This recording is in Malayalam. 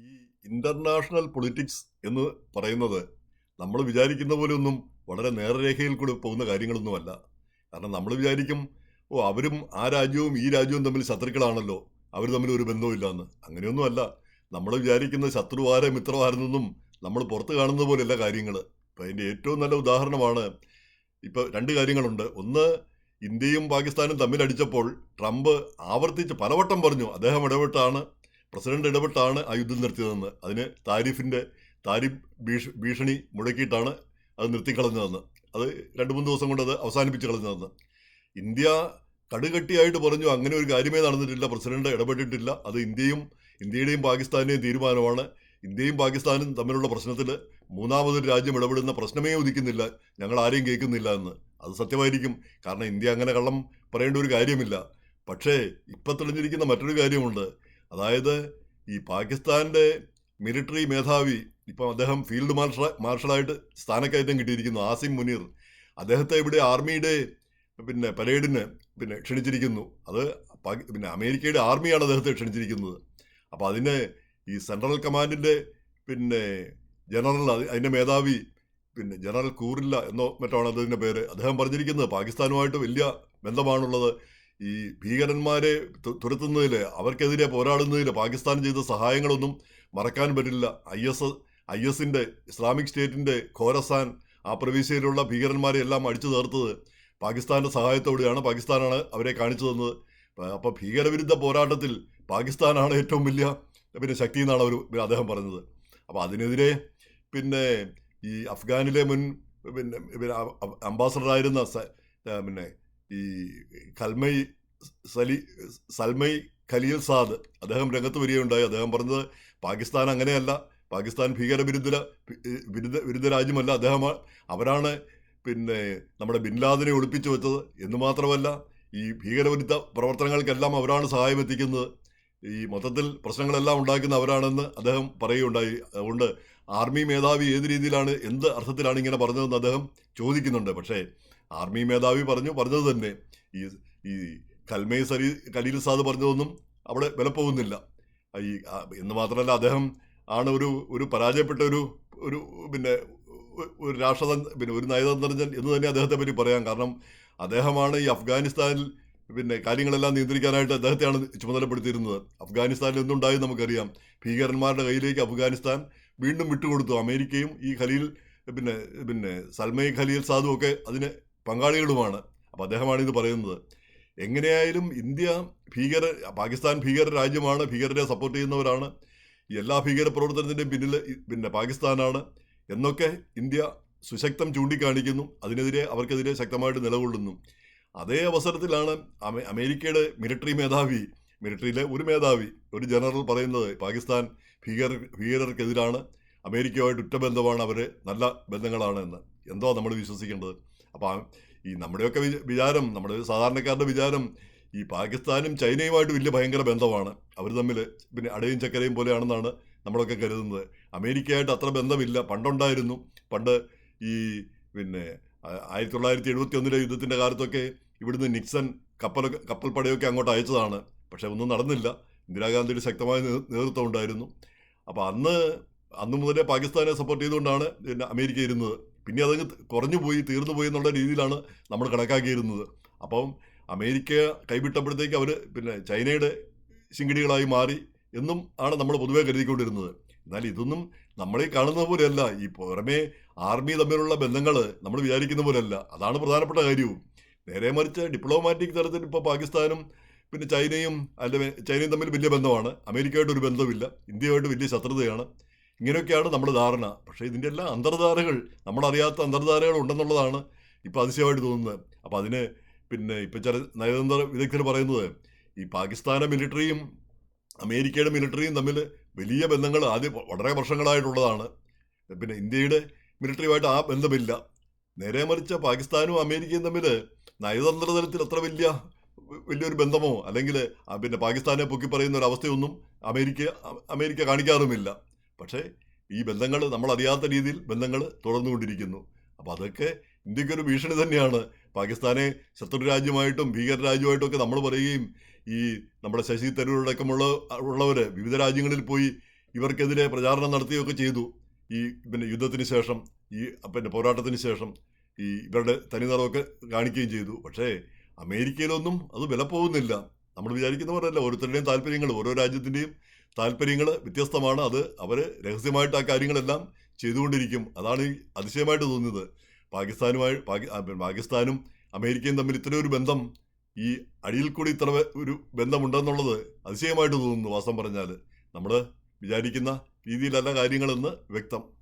ഈ ഇന്റർനാഷണൽ പൊളിറ്റിക്സ് എന്ന് പറയുന്നത് നമ്മൾ വിചാരിക്കുന്ന പോലെ ഒന്നും വളരെ നേർരേഖയിൽ കൂടെ പോകുന്ന കാര്യങ്ങളൊന്നുമല്ല. കാരണം നമ്മൾ വിചാരിക്കും ഓ അവരും ആ രാജ്യവും ഈ രാജ്യവും തമ്മിൽ ശത്രുക്കളാണല്ലോ. അവർ തമ്മിൽ ഒരു ബന്ധവുമില്ല എന്ന് അങ്ങനെയൊന്നുമല്ല. നമ്മൾ വിചാരിക്കുന്ന ശത്രുവാരെ മിത്രവാരെന്നൊന്നും നമ്മൾ പുറത്ത് കാണുന്നത് പോലെയല്ല കാര്യങ്ങൾ. ഇപ്പം അതിന്റെ ഏറ്റവും നല്ല ഉദാഹരണമാണ് ഇപ്പോൾ രണ്ട് കാര്യങ്ങളുണ്ട്. ഒന്ന് ഇന്ത്യയും പാകിസ്ഥാനും തമ്മിലടിച്ചപ്പോൾ ട്രംപ് ആവർത്തിച്ച് പലവട്ടം പറഞ്ഞു അദ്ദേഹം ഇടപെട്ടാണ് പ്രസിഡന്റ് ഇടപെട്ടാണ് ആ യുദ്ധം നിർത്തിയതെന്ന്. അതിന് താരിഫിന്റെ താരിഫ് ഭീഷ ഭീഷണി മുഴക്കിയിട്ടാണ് അത് നിർത്തിക്കളഞ്ഞതെന്ന്. അത് രണ്ട് മൂന്ന് ദിവസം കൊണ്ട് അത് അവസാനിപ്പിച്ച് കളഞ്ഞതെന്ന്. ഇന്ത്യ കടുകട്ടിയായിട്ട് പറഞ്ഞു അങ്ങനെ ഒരു കാര്യമേ നടന്നിട്ടില്ല പ്രസിഡന്റ് ഇടപെട്ടിട്ടില്ല. അത് ഇന്ത്യയും ഇന്ത്യയുടെയും പാകിസ്ഥാന്റെയും തീരുമാനമാണ്. ഇന്ത്യയും പാകിസ്ഥാനും തമ്മിലുള്ള പ്രശ്നത്തിൽ മൂന്നാമതൊരു രാജ്യം ഇടപെടുന്ന പ്രശ്നമേ ഉദിക്കുന്നില്ല. ഞങ്ങൾ ആരെയും കേൾക്കുന്നില്ല എന്ന്. അത് സത്യമായിരിക്കും. കാരണം ഇന്ത്യ അങ്ങനെ കള്ളം പറയേണ്ട ഒരു കാര്യമില്ല. പക്ഷേ ഇപ്പം തെളിഞ്ഞിരിക്കുന്ന മറ്റൊരു കാര്യമുണ്ട്. അതായത് ഈ പാകിസ്ഥാന്റെ മിലിറ്ററി മേധാവി ഇപ്പം അദ്ദേഹം ഫീൽഡ് മാർഷൽ മാർഷലായിട്ട് സ്ഥാനക്കയറ്റം കിട്ടിയിരിക്കുന്നു ആസിം മുനീർ. അദ്ദേഹത്തെ ഇവിടെ ആർമിയുടെ പിന്നെ പരേഡിന് പിന്നെ ക്ഷണിച്ചിരിക്കുന്നു. അത് പിന്നെ അമേരിക്കയുടെ ആർമിയാണ് അദ്ദേഹത്തെ ക്ഷണിച്ചിരിക്കുന്നത്. അപ്പോൾ അതിന് ഈ സെൻട്രൽ കമാൻഡിന്റെ പിന്നെ ജനറൽ അതിന്റെ മേധാവി പിന്നെ ജനറൽ കൂറില്ല എന്നോ മറ്റോ ആണ് അതിന്റെ പേര്. അദ്ദേഹം പറഞ്ഞിരിക്കുന്നത് പാകിസ്ഥാനുമായിട്ട് വലിയ ബന്ധമാണുള്ളത്. ഈ ഭീകരന്മാരെ തുരത്തുന്നതിൽ അവർക്കെതിരെ പോരാടുന്നതിൽ പാകിസ്ഥാൻ ചെയ്ത സഹായങ്ങളൊന്നും മറക്കാൻ പറ്റില്ല. ഐ എസ് ഐ എസിന്റെ ഇസ്ലാമിക് സ്റ്റേറ്റിന്റെ ഖോരസാൻ ആ പ്രവിശ്യയിലുള്ള ഭീകരന്മാരെ എല്ലാം അടിച്ചു തീർത്തത് പാകിസ്ഥാന്റെ സഹായത്തോടെയാണ് പാകിസ്ഥാനാണ് അവരെ കാണിച്ചു തന്നത്. അപ്പോൾ ഭീകരവിരുദ്ധ പോരാട്ടത്തിൽ പാകിസ്ഥാനാണ് ഏറ്റവും വലിയ പിന്നെ ശക്തി എന്നാണ് അവർ അദ്ദേഹം പറഞ്ഞത്. അപ്പോൾ അതിനെതിരെ പിന്നെ ഈ അഫ്ഗാനിലെ മുൻ പിന്നെ അംബാസഡറായിരുന്ന പിന്നെ ഈ കൽമൈ സലി സൽമൈ ഖലീൽ സാദ് അദ്ദേഹം രംഗത്ത് വരികയുണ്ടായി. അദ്ദേഹം പറഞ്ഞത് പാകിസ്ഥാൻ അങ്ങനെയല്ല. പാകിസ്ഥാൻ ഭീകരവിരുദ്ധ വിരുദ്ധ വിരുദ്ധ രാജ്യമല്ല. അദ്ദേഹം അവരാണ് പിന്നെ നമ്മുടെ ബിൻലാദിനെ ഒളിപ്പിച്ചു വെച്ചത്. എന്ന് മാത്രമല്ല ഈ ഭീകരവിരുദ്ധ പ്രവർത്തനങ്ങൾക്കെല്ലാം അവരാണ് സഹായം എത്തിക്കുന്നത് ഈ മൊത്തത്തിൽ പ്രശ്നങ്ങളെല്ലാം ഉണ്ടാക്കുന്ന അവരാണെന്ന് അദ്ദേഹം പറയുകയുണ്ടായി. അതുകൊണ്ട് ആർമി മേധാവി ഏത് രീതിയിലാണ് എന്ത് അർത്ഥത്തിലാണ് ഇങ്ങനെ പറഞ്ഞതെന്ന് അദ്ദേഹം ചോദിക്കുന്നുണ്ട്. പക്ഷേ ആർമി മേധാവി പറഞ്ഞു പറഞ്ഞത് തന്നെ. ഈ ഈ കൽമേ സരി കലീൽ സാദ് പറഞ്ഞതൊന്നും അവിടെ വിലപ്പോകുന്നില്ല. ഈ എന്ന് മാത്രമല്ല അദ്ദേഹം ആണ് ഒരു ഒരു പരാജയപ്പെട്ട ഒരു ഒരു പിന്നെ ഒരു രാഷ്ട്രതന്ത്ര പിന്നെ ഒരു നയതന്ത്രജ്ഞൻ എന്ന് തന്നെ അദ്ദേഹത്തെ പറ്റി പറയാം. കാരണം അദ്ദേഹമാണ് ഈ അഫ്ഗാനിസ്ഥാനിൽ പിന്നെ കാര്യങ്ങളെല്ലാം നിയന്ത്രിക്കാനായിട്ട് അദ്ദേഹത്തെയാണ് ചുമതലപ്പെടുത്തിയിരുന്നത്. അഫ്ഗാനിസ്ഥാനിൽ എന്തുണ്ടായി നമുക്കറിയാം. ഭീകരന്മാരുടെ കയ്യിലേക്ക് അഫ്ഗാനിസ്ഥാൻ വീണ്ടും വിട്ടുകൊടുത്തു. അമേരിക്കയും ഈ ഖലീൽ പിന്നെ പിന്നെ സൽമൈ ഖലീൽ സാദും ഒക്കെ അതിന് പങ്കാളികളുമാണ്. അപ്പോൾ അദ്ദേഹമാണ് ഇത് പറയുന്നത്. എങ്ങനെയായാലും ഇന്ത്യ ഭീകര പാകിസ്ഥാൻ ഭീകര രാജ്യമാണ് ഭീകരരെ സപ്പോർട്ട് ചെയ്യുന്നവരാണ്. എല്ലാ ഭീകര പ്രവർത്തനത്തിന്റെയും പിന്നിൽ പിന്നെ പാകിസ്ഥാനാണ്. എന്നൊക്കെ ഇന്ത്യ സുശക്തം ചൂണ്ടിക്കാണിക്കുന്നു. അതിനെതിരെ അവർക്കെതിരെ ശക്തമായിട്ട് നിലകൊള്ളുന്നു. അതേ അവസരത്തിലാണ് അമേ- അമേരിക്കയുടെ മിലിറ്ററി മേധാവി മിലിറ്ററിയിലെ ഒരു മേധാവി ഒരു ജനറൽ പറയുന്നത് പാകിസ്ഥാൻ ഭീകര ഭീകരർക്കെതിരാണ്. അമേരിക്കയുമായിട്ട് ഉറ്റബന്ധമാണ് അവർ നല്ല ബന്ധങ്ങളാണ് എന്ന്. എന്തോ നമ്മൾ വിശ്വസിക്കേണ്ടത്. അപ്പോൾ ഈ നമ്മുടെയൊക്കെ വിചാരം നമ്മുടെ സാധാരണക്കാരുടെ വിചാരം ഈ പാകിസ്ഥാനും ചൈനയുമായിട്ട് വലിയ ഭയങ്കര ബന്ധമാണ്. അവർ തമ്മിൽ പിന്നെ അടയും ചക്കരയും പോലെയാണെന്നാണ് നമ്മളൊക്കെ കരുതുന്നത്. അമേരിക്കയായിട്ട് അത്ര ബന്ധമില്ല. പണ്ടുണ്ടായിരുന്നു. പണ്ട് ഈ പിന്നെ ആയിരത്തി തൊള്ളായിരത്തി എഴുപത്തി ഒന്നിലെ യുദ്ധത്തിന്റെ കാലത്തൊക്കെ ഇവിടുന്ന് നിക്സൺ കപ്പൽ പടയൊക്കെ അങ്ങോട്ട് അയച്ചതാണ്. പക്ഷേ ഒന്നും നടന്നില്ല. ഇന്ദിരാഗാന്ധിയുടെ ശക്തമായ നേതൃത്വം ഉണ്ടായിരുന്നു. അപ്പോൾ അന്ന് അന്ന് മുതലേ പാകിസ്ഥാനെ സപ്പോർട്ട് ചെയ്തുകൊണ്ടാണ് പിന്നെ അമേരിക്ക ഇരുന്നത്. പിന്നെ അതങ്ങ് കുറഞ്ഞു പോയി തീർന്നു പോയി എന്നുള്ള രീതിയിലാണ് നമ്മൾ കണക്കാക്കിയിരുന്നത്. അപ്പം അമേരിക്ക കൈവിട്ടപ്പോഴത്തേക്ക് അവർ പിന്നെ ചൈനയുടെ ശിങ്കിടികളായി മാറി എന്നും ആണ് നമ്മൾ പൊതുവേ കരുതിക്കൊണ്ടിരുന്നത്. എന്നാൽ ഇതൊന്നും നമ്മളീ കാണുന്നത് പോലെയല്ല. ഈ പുറമേ ആർമി തമ്മിലുള്ള ബന്ധങ്ങൾ നമ്മൾ വിചാരിക്കുന്ന പോലെയല്ല. അതാണ് പ്രധാനപ്പെട്ട കാര്യവും. നേരെ മറിച്ച് ഡിപ്ലോമാറ്റിക് തലത്തിൽ ഇപ്പോൾ പാകിസ്ഥാനും പിന്നെ ചൈനയും അല്ല ചൈനയും തമ്മിൽ വലിയ ബന്ധമാണ്. അമേരിക്കയായിട്ട് ഒരു ബന്ധമില്ല ഇന്ത്യയുമായിട്ട് വലിയ ശത്രുതയാണ്. ഇങ്ങനെയൊക്കെയാണ് നമ്മുടെ ധാരണ. പക്ഷേ ഇതിന്റെ എല്ലാം അന്തർധാരകൾ നമ്മളറിയാത്ത അന്തർധാരകൾ ഉണ്ടെന്നുള്ളതാണ് ഇപ്പോൾ അതിശയമായിട്ട് തോന്നുന്നത്. അപ്പോൾ അതിന് പിന്നെ ഇപ്പം ചില നയതന്ത്ര വിദഗ്ധർ പറയുന്നത് ഈ പാകിസ്ഥാന മിലിറ്ററിയും അമേരിക്കയുടെ മിലിറ്ററിയും തമ്മിൽ വലിയ ബന്ധങ്ങൾ ആദ്യം വളരെ വർഷങ്ങളായിട്ടുള്ളതാണ്. പിന്നെ ഇന്ത്യയുടെ മിലിറ്ററിയുമായിട്ട് ആ ബന്ധമില്ല. നേരെ മറിച്ച് പാകിസ്ഥാനും അമേരിക്കയും തമ്മിൽ നയതന്ത്ര തലത്തിൽ അത്ര വലിയ വലിയൊരു ബന്ധമോ അല്ലെങ്കിൽ പിന്നെ പാകിസ്ഥാനെ പൊക്കി പറയുന്ന ഒരു അവസ്ഥയൊന്നും അമേരിക്ക അമേരിക്ക കാണിക്കാറുമില്ല. പക്ഷേ ഈ ബന്ധങ്ങൾ നമ്മൾ അറിയാത്ത രീതിയിൽ ബന്ധങ്ങൾ തുടർന്നുകൊണ്ടിരിക്കുന്നു. അപ്പോൾ അതൊക്കെ ഇന്ത്യക്കൊരു ഭീഷണി തന്നെയാണ്. പാകിസ്ഥാനെ ശത്രു രാജ്യമായിട്ടും ഭീകര രാജ്യമായിട്ടും ഒക്കെ നമ്മൾ പറയുകയും ഈ നമ്മുടെ ശശി തരൂരടക്കമുള്ള ഉള്ളവർ വിവിധ രാജ്യങ്ങളിൽ പോയി ഇവർക്കെതിരെ പ്രചാരണം നടത്തുകയൊക്കെ ചെയ്തു. ഈ പിന്നെ യുദ്ധത്തിന് ശേഷം ഈ പിന്നെ പോരാട്ടത്തിന് ശേഷം ഈ ഇവരുടെ തനിനിറമൊക്കെ കാണിക്കുകയും ചെയ്തു. പക്ഷേ അമേരിക്കയിലൊന്നും അത് വില പോകുന്നില്ല നമ്മൾ വിചാരിക്കുന്ന പോലെയല്ല ഓരോരുത്തരുടെയും താല്പര്യങ്ങൾ ഓരോ രാജ്യത്തിന്റെയും താല്പര്യങ്ങൾ വ്യത്യസ്തമാണ്. അത് അവർ രഹസ്യമായിട്ട് ആ കാര്യങ്ങളെല്ലാം ചെയ്തുകൊണ്ടിരിക്കും. അതാണ് അതിശയമായിട്ട് തോന്നിയത്. പാകിസ്ഥാനുമായി പാകിസ്ഥാനും അമേരിക്കയും തമ്മിൽ ഇത്രയും ഒരു ബന്ധം ഈ അടിയിൽ കൂടി ഇത്ര ഒരു ബന്ധമുണ്ടെന്നുള്ളത് അതിശയമായിട്ട് തോന്നുന്നു വാസം പറഞ്ഞാൽ നമ്മൾ വിചാരിക്കുന്ന രീതിയിലല്ല കാര്യങ്ങളെന്ന് വ്യക്തം.